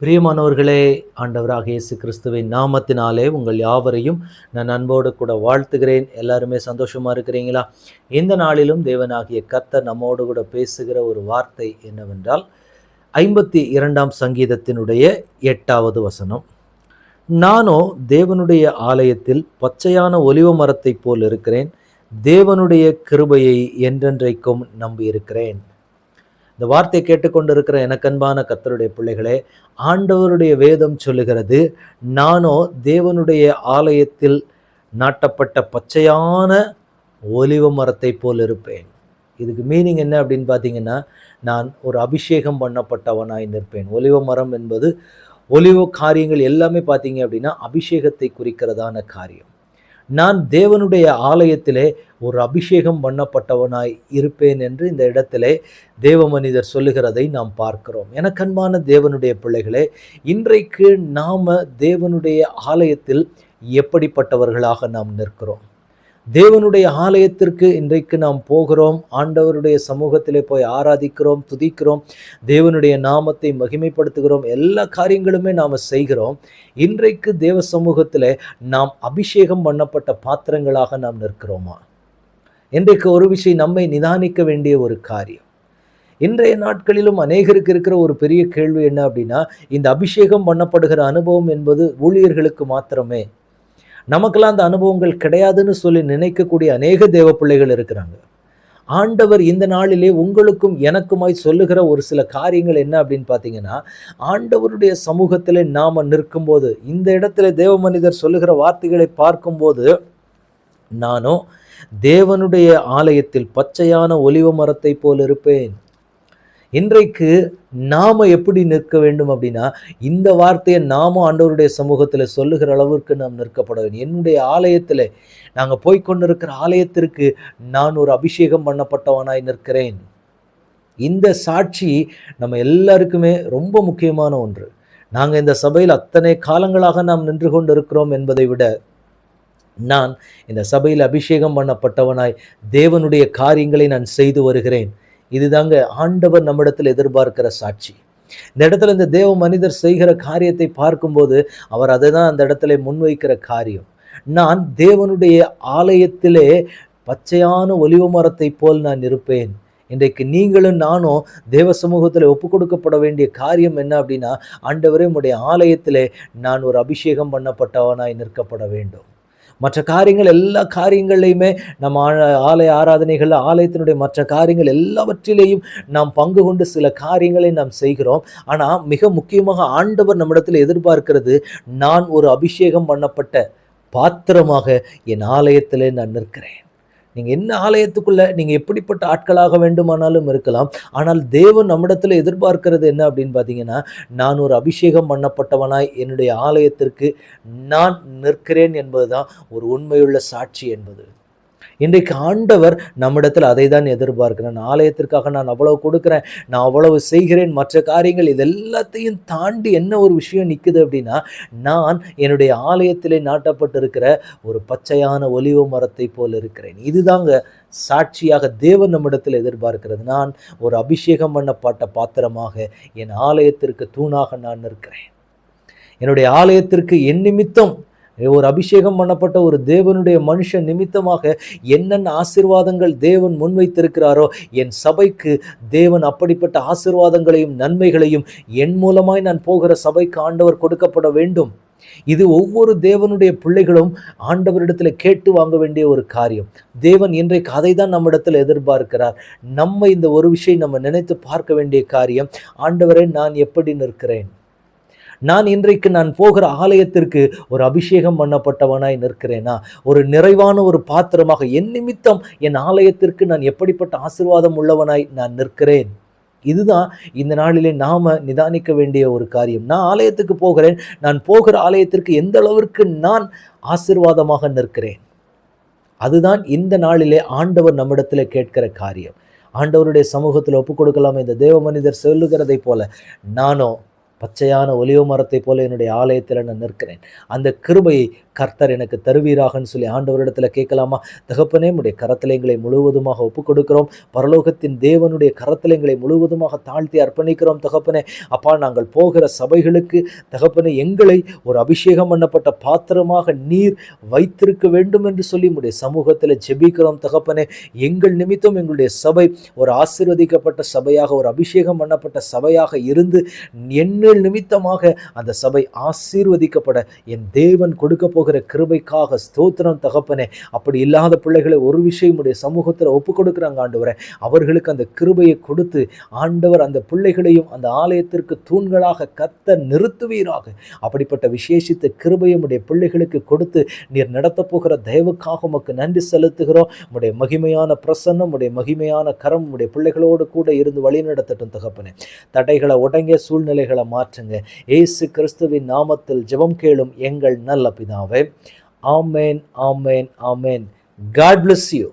பிரியமானவர்களே ஆண்டவராக இயேசு கிறிஸ்துவின் நாமத்தினாலே உங்கள் யாவரையும் நான் அன்போடு கூட வாழ்த்துகிறேன். எல்லாருமே சந்தோஷமாக இருக்கிறீங்களா? இந்த நாளிலும் தேவனாகிய கத்தர் நம்மோடு கூட பேசுகிற ஒரு வார்த்தை என்னவென்றால் ஐம்பத்தி இரண்டாம் சங்கீதத்தினுடைய எட்டாவது வசனம். நானோ தேவனுடைய ஆலயத்தில் பச்சையான ஒலிவ மரத்தைப் போல் இருக்கிறேன். தேவனுடைய கிருபையை என்றென்றைக்கும் நம்பியிருக்கிறேன். இந்த வார்த்தை கேட்டுக்கொண்டிருக்கிற எனக்கன்பான கத்தருடைய பிள்ளைகளே ஆண்டவருடைய வேதம் சொல்லுகிறது நானோ தேவனுடைய ஆலயத்தில் நாட்டப்பட்ட பச்சையான ஒலிவ மரத்தை போல் இருப்பேன். இதுக்கு மீனிங் என்ன அப்படின்னு பார்த்தீங்கன்னா நான் ஒரு அபிஷேகம் பண்ணப்பட்டவனாய் நிற்பேன். ஒலிவ மரம் என்பது ஒலிவ காரியங்கள் எல்லாமே பார்த்தீங்க அப்படின்னா அபிஷேகத்தை குறிக்கிறதான காரியம். நான் தேவனுடைய ஆலயத்திலே ஒரு அபிஷேகம் பண்ணப்பட்டவனாய் இருப்பேன் என்று இந்த இடத்திலே தேவ மனிதர் சொல்லுகிறதை நாம் பார்க்கிறோம். எனக்கன்பான தேவனுடைய பிள்ளைகளே இன்றைக்கு நாம் தேவனுடைய ஆலயத்தில் எப்படிப்பட்டவர்களாக நாம் நிற்கிறோம்? தேவனுடைய ஆலயத்திற்கு இன்றைக்கு நாம் போகிறோம். ஆண்டவருடைய சமூகத்திலே போய் ஆராதிக்கிறோம் துதிக்கிறோம். தேவனுடைய நாமத்தை மகிமைப்படுத்துகிறோம். எல்லா காரியங்களுமே நாம் செய்கிறோம். இன்றைக்கு தேவ சமூகத்தில் நாம் அபிஷேகம் பண்ணப்பட்ட பாத்திரங்களாக நாம் நிற்கிறோமா? இன்றைக்கு ஒரு விஷயம் நம்மை நிதானிக்க வேண்டிய ஒரு காரியம். இன்றைய நாட்களிலும் அநேகருக்கு இருக்கிற ஒரு பெரிய கேள்வி என்ன அப்படின்னா இந்த அபிஷேகம் பண்ணப்படுகிற அனுபவம் என்பது ஊழியர்களுக்கு மாத்திரமே. நமக்கெல்லாம் அந்த அனுபவங்கள் கிடையாதுன்னு சொல்லி நினைக்கக்கூடிய அநேக தேவ பிள்ளைகள் இருக்கிறாங்க. ஆண்டவர் இந்த நாளிலே உங்களுக்கும் எனக்குமாய் சொல்லுகிற ஒரு சில காரியங்கள் என்ன அப்படின்னு பார்த்தீங்கன்னா ஆண்டவருடைய சமூகத்தில் நாம் நிற்கும்போது இந்த இடத்துல தேவ மனிதர் சொல்லுகிற வார்த்தைகளை பார்க்கும்போது நானும் தேவனுடைய ஆலயத்தில் பச்சையான ஒலிவ மரத்தை போல் இருப்பேன். இன்றைக்கு நாம் எப்படி நிற்க வேண்டும் அப்படின்னா இந்த வார்த்தையை நாமும் ஆண்டவருடைய சமூகத்தில் சொல்லுகிற அளவிற்கு நாம் நிற்கப்பட வேண்டும். என்னுடைய ஆலயத்தில் நாங்கள் போய்கொண்டிருக்கிற ஆலயத்திற்கு நான் ஒரு அபிஷேகம் பண்ணப்பட்டவனாய் நிற்கிறேன். இந்த சாட்சி நம்ம எல்லாருக்குமே ரொம்ப முக்கியமான ஒன்று. நாங்கள் இந்த சபையில் அத்தனை காலங்களாக நாம் நின்று கொண்டு இருக்கிறோம் என்பதை விட நான் இந்த சபையில் அபிஷேகம் பண்ணப்பட்டவனாய் தேவனுடைய காரியங்களை நான் செய்து வருகிறேன். இதுதாங்க ஆண்டவர் நம்மிடத்தில் எதிர்பார்க்கிற சாட்சி. இந்த இடத்துல இந்த தேவ மனிதர் செய்கிற காரியத்தை பார்க்கும்போது அவர் அதை தான் அந்த இடத்துல முன்வைக்கிற காரியம். நான் தேவனுடைய ஆலயத்திலே பச்சையான ஒலிவ மரத்தை போல் நான் இருப்பேன். இன்றைக்கு நீங்களும் நானும் தேவ சமூகத்தில் ஒப்பு கொடுக்கப்பட வேண்டிய காரியம் என்ன அப்படின்னா ஆண்டவரே உடைய ஆலயத்திலே நான் ஒரு அபிஷேகம் பண்ணப்பட்டவனாய் நிற்கப்பட வேண்டும். மற்ற காரியங்கள் எல்லா காரியங்கள்லையுமே நம்ம ஆலய ஆராதனைகள் ஆலயத்தினுடைய மற்ற காரியங்கள் எல்லாவற்றிலேயும் நாம் பங்கு கொண்டு சில காரியங்களை நாம் செய்கிறோம். ஆனால் மிக முக்கியமாக ஆண்டவர் நம்மிடத்தில் எதிர்பார்க்கிறது நான் ஒரு அபிஷேகம் பண்ணப்பட்ட பாத்திரமாக என் ஆலயத்தில் நான் நிற்கிறேன். நீங்கள் என்ன ஆலயத்துக்குள்ளே நீங்கள் எப்படிப்பட்ட ஆட்களாக வேண்டுமானாலும் இருக்கலாம். ஆனால் தேவன் நம்மிடத்தில் எதிர்பார்க்கிறது என்ன அப்படின்னு பார்த்தீங்கன்னா நான் ஒரு அபிஷேகம் பண்ணப்பட்டவனாய் என்னுடைய ஆலயத்திற்கு நான் நிற்கிறேன் என்பதுதான் ஒரு உண்மையுள்ள சாட்சி என்பது. இன்றைக்கு ஆண்டவர் நம்மிடத்தில் அதை தான் எதிர்பார்க்கிறேன் ஆலயத்திற்காக நான் அவ்வளவு கொடுக்குறேன் நான் அவ்வளவு செய்கிறேன் மற்ற காரியங்கள் இது எல்லாத்தையும் தாண்டி என்ன ஒரு விஷயம் நிற்குது அப்படின்னா நான் என்னுடைய ஆலயத்திலே நாட்டப்பட்டிருக்கிற ஒரு பச்சையான ஒலிவ மரத்தை போல் இருக்கிறேன். இதுதாங்க சாட்சியாக தேவன் நம்மிடத்தில் எதிர்பார்க்கிறது. நான் ஒரு அபிஷேகம் பண்ணப்பட்ட பாத்திரமாக என் ஆலயத்திற்கு தூணாக நான் நிற்கிறேன். என்னுடைய ஆலயத்திற்கு என் நிமித்தம் ஒரு அபிஷேகம் பண்ணப்பட்ட ஒரு தேவனுடைய மனுஷன் நிமித்தமாக என்னென்ன ஆசிர்வாதங்கள் தேவன் முன்வைத்திருக்கிறாரோ என் சபைக்கு தேவன் அப்படிப்பட்ட ஆசிர்வாதங்களையும் நன்மைகளையும் என் மூலமாய் நான் போகிற சபைக்கு ஆண்டவர் கொடுக்கப்பட வேண்டும். இது ஒவ்வொரு தேவனுடைய பிள்ளைகளும் ஆண்டவரிடத்தில் கேட்டு வாங்க வேண்டிய ஒரு காரியம். தேவன் இன்றைக்கு அதை தான் நம்மிடத்தில் எதிர்பார்க்கிறார். நம்ம இந்த ஒரு விஷயம் நம்ம நினைத்து பார்க்க வேண்டிய காரியம் ஆண்டவரை நான் எப்படி நிற்கிறேன்? நான் இன்றைக்கு நான் போகிற ஆலயத்திற்கு ஒரு அபிஷேகம் பண்ணப்பட்டவனாய் நிற்கிறேனா? ஒரு நிறைவான ஒரு பாத்திரமாக என் நிமித்தம் என் ஆலயத்திற்கு நான் எப்படிப்பட்ட ஆசிர்வாதம் உள்ளவனாய் நான் நிற்கிறேன்? இதுதான் இந்த நாளிலே நாம் நிதானிக்க வேண்டிய ஒரு காரியம். நான் ஆலயத்துக்கு போகிறேன் நான் போகிற ஆலயத்திற்கு எந்த அளவிற்கு நான் ஆசிர்வாதமாக நிற்கிறேன்? அதுதான் இந்த நாளிலே ஆண்டவர் நம்மிடத்தில் கேட்கிற காரியம். ஆண்டவருடைய சமூகத்தில் ஒப்புக் கொடுக்கலாம் இந்த தேவ மனிதர் சொல்லுகிறதை போல நானோ பச்சையான ஒலிவ மரத்தை போல என்னுடைய ஆலயத்தில் நான் நிற்கிறேன். அந்த கிருபையை கர்த்தர் எனக்கு தருவீராகன்னு சொல்லி ஆண்டவரிடத்தில் கேட்கலாமா? தகப்பனே உடைய கரத்தில் எங்களை முழுவதுமாக ஒப்புக் கொடுக்கிறோம் பரலோகத்தின் தேவனுடைய கரத்தில் எங்களை முழுவதுமாக தாழ்த்தி அர்ப்பணிக்கிறோம் தகப்பனே. அப்பா நாங்கள் போகிற சபைகளுக்கு தகப்பனே எங்களை ஒரு அபிஷேகம் பண்ணப்பட்ட பாத்திரமாக நீர் வைத்திருக்க வேண்டும் என்று சொல்லி உடைய சமூகத்தில் ஜெபிக்கிறோம் தகப்பனே. எங்கள் நிமித்தம் எங்களுடைய சபை ஒரு ஆசிர்வதிக்கப்பட்ட சபையாக ஒரு அபிஷேகம் பண்ணப்பட்ட சபையாக இருந்து எண்ணல் நிமித்தமாக அந்த சபை ஆசீர்வதிக்கப்பட என் தேவன் கொடுக்க போகிற கிருபைக்காக ஸ்தோத்திரம் தகப்பனே. அப்படி இல்லாத பிள்ளைகளை ஒரு விஷயம் உடைய சமூகத்தில் ஒப்பு கொடுக்குறாங்க ஆண்டவரை. அவர்களுக்கு அந்த கிருபையை கொடுத்து ஆண்டவர் அந்த பிள்ளைகளையும் அந்த ஆலயத்திற்கு தூண்களாக கத்த நிறுத்துவீராக. அப்படிப்பட்ட விசேஷித்த கிருபையும் உடைய பிள்ளைகளுக்கு கொடுத்து நீர் நடத்தப் போகிற தயவுக்காக உமக்கு நன்றி செலுத்துகிறோம். உடைய மகிமையான பிரசன்னம் உடைய மகிமையான கரம் உடைய பிள்ளைகளோடு கூட இருந்து வழி நடத்தட்டும் தகப்பனே. தடைகளை உடங்கிய சூழ்நிலைகளை மாற்றுங்க. ஏசு கிறிஸ்துவின் நாமத்தில் ஜெபம் கேளும் எங்கள் நல்ல பிதாவே. ஆமேன் ஆமேன் ஆமேன். God bless you